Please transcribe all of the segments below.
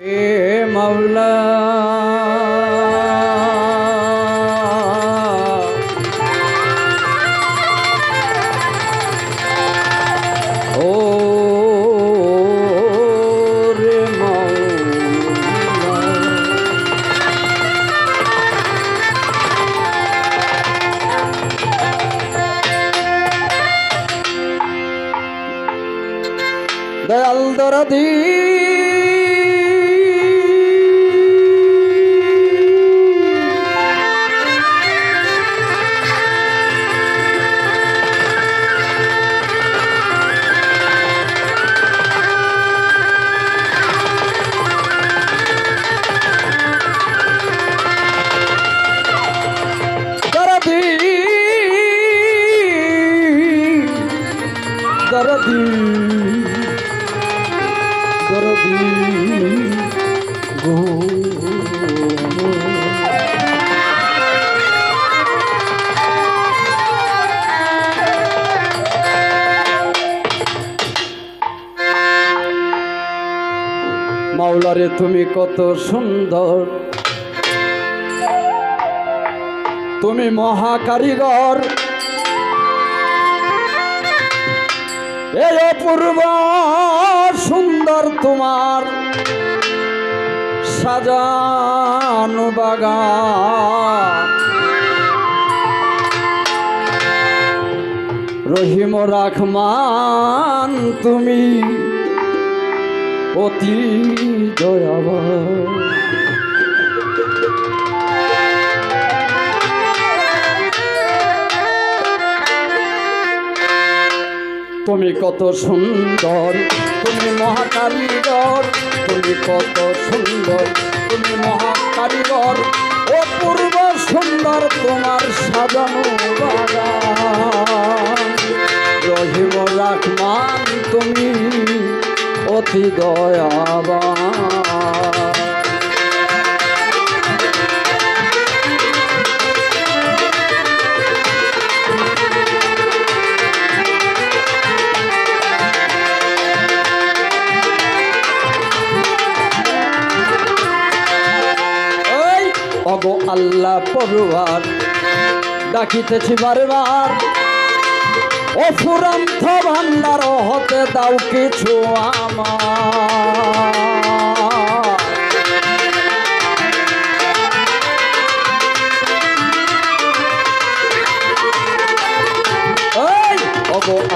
এ মাওলা ও রে মাওলা দয়াল দরদি দরদি মাওলারে তুমি কত সুন্দর। তুমি মহাকারিগর। এই অপূর্ব সুন্দর তোমার। সাজানো বাগান রহিম রাখমান তুমি অতি দয়াবান। তুমি কত সুন্দর, তুমি মহাকারিগর তুমি কত সুন্দর, তুমি মহাকারিগর অপূর্ব সুন্দর তোমার সাজানো রহিম রাখমান তুমি, অতি দয়াবান। পড়ুয়ার ডাকিতেছি বারবার, ও ফুরন্ত ভান্ডার, হতে দাও কিছু আমার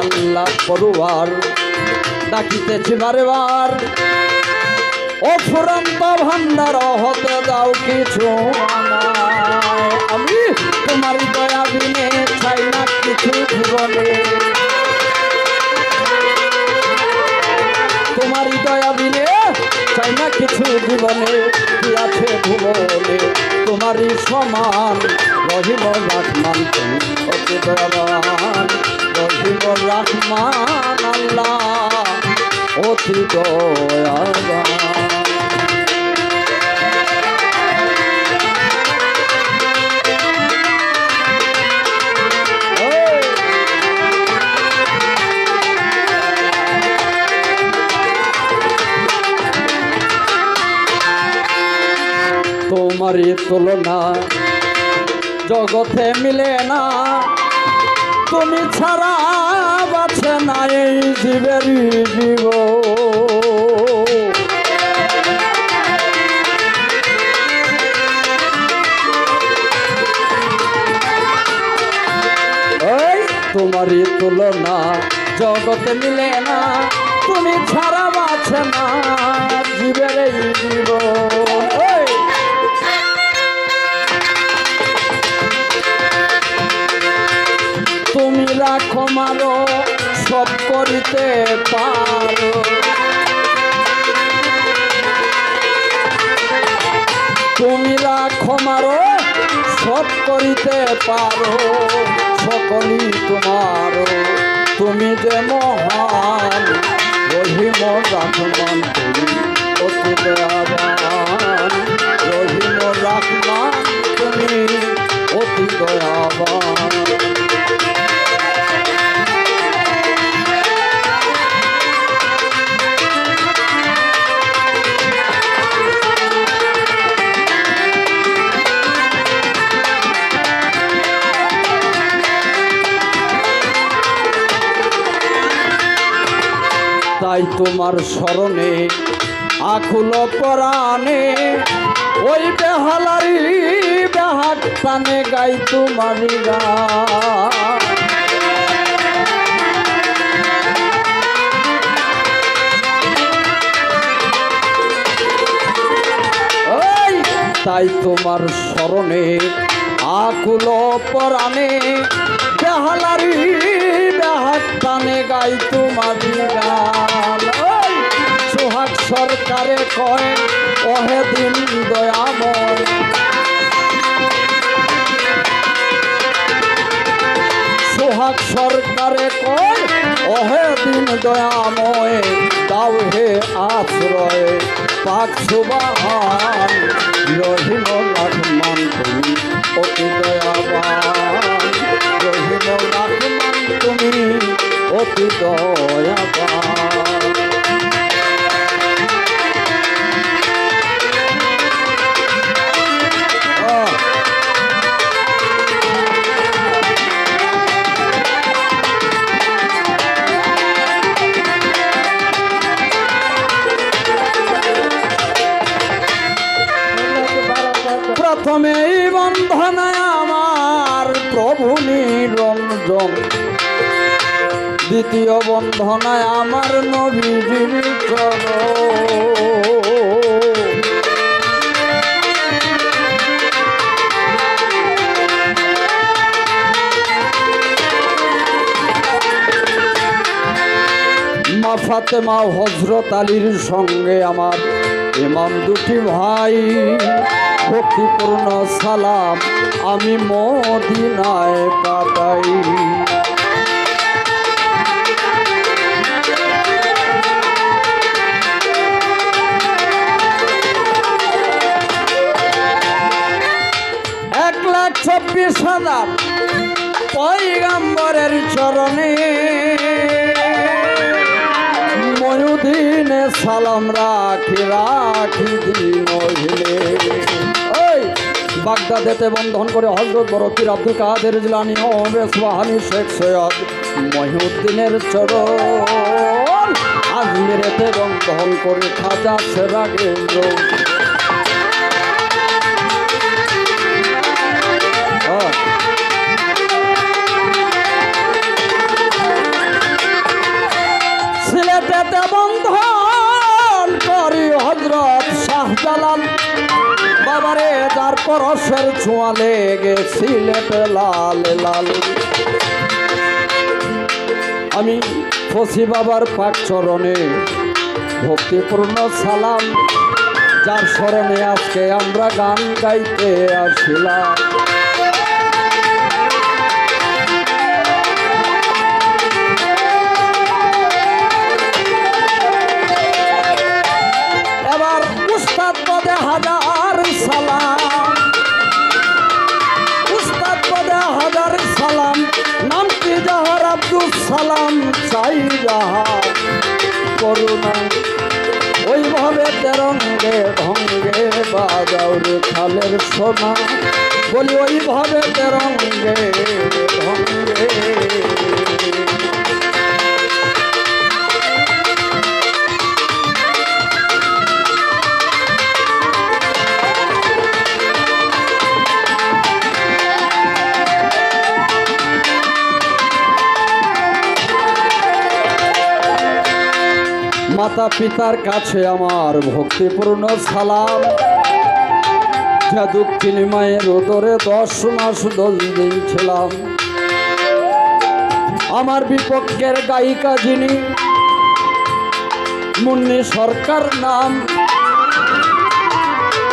আল্লাহ পড়ুয়ার ডাকিতেছি বারবার, ও ফুরন্ত ভান্ডার, হতে দাও কিছু আমায়। জীবনে তোমার দয়া বিনে চাই না কিছু জীবনে, কি আছে ভুবনে তোমারই সমান রহিম রাখমান তুমি রাখমান আল্লাহ, অতি দয়াবান। তোমারই তুলনা। জগতে মিলে না। তুমি ছাড়া বাছে না এই জীবের জীব তোমারই তুলনা। জগতে মিলে না। তুমি ছাড়া বাছে না। জীবের জীব তুমি রাখো মারো, সব করিতে পারো। তুমি রাখো মারো, সব করিতে পারো, সকলই তোমার তুমি যে মহান, রহিম রাখমান তুমি তাই তোমার স্মরণে, আকুল পরাণে, ওই বেহালারি বেহাট টানে গাই তোমারি তাই তোমার স্মরণে, আকুল পরাণে বেহালারি বেহাট টানে গাই তোমারি সোহাগ সরকারে কয়, ওহে দিন দয়াময়। সোহাগ সরকারে কয়, ওহে দিন দয়াময়, দাও হে আশ্রয়। পাক সুবাহান, রহিম রহমান তুমি অতি অতি দয়াবান প্রথমে এই বন্ধনায় আমার প্রভু নিরঞ্জন দ্বিতীয় বন্ধনায় আমার নবীজির চরণ। মা হজরত আলীর সঙ্গে আমার ইমাম দুটি ভাই ভক্তিপূর্ণ সালাম আমি মদিনায় কাটাই হাজার পয়গাম্বরের চরণে। ময়ুদিনে সালাম রাখি রাখি মহিলে। ওই বাগদাদেতে বন্ধন করে হজরত বরফির আব্দুল কাদের জিলানি হবে সোহানি শেখ সৈয়দ মহিউদ্দিনের চরণ। আজমিরেতে বন্ধন করে খাজা সেরা কেন্দ্র। পরশের ছোঁয়া লেগে সিলেটে লাল লাল। আমি ফসি বাবার পাক চরণে ভক্তিপূর্ণ সালাম। যার স্মরণে আজকে আমরা গান গাইতে আসিলাম। এবার উস্তাদ হাজার ওইভাবে ভঙ্গে বাজাও রে খালের সোনা। বলি ওইভাবে তেরঙ্গে ঢঙ্গে মাতা পিতার কাছে আমার ভক্তিপূর্ণ সালাম। যা দক্ষিণ মায়ের ওদরে দশ মাস দশ দিন ছিলাম। আমার বিপক্ষের গায়িকা যিনি, মুন্নি সরকার নাম।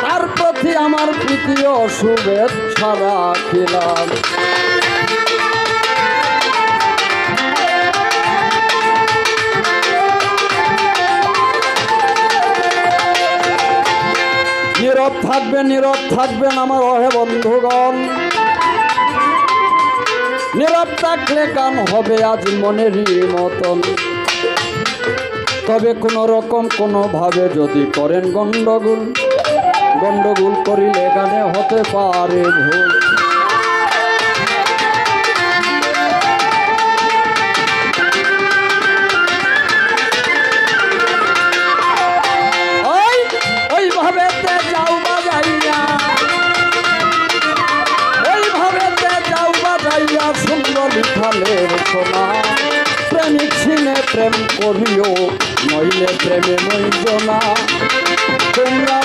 তার প্রতি আমার প্রীতি ও শুভেচ্ছা রাখিলাম নীরব থাকবেন নীরব থাকবেন আমার অহে বন্ধুগণ। নীরব থাকলে গান হবে আজ মনেরই মতন। তবে কোন রকম কোনোভাবে যদি করেন গন্ডগোল গন্ডগোল করিলে গানে হতে পারে ভুল। প্রেমে নইজ না তোমরা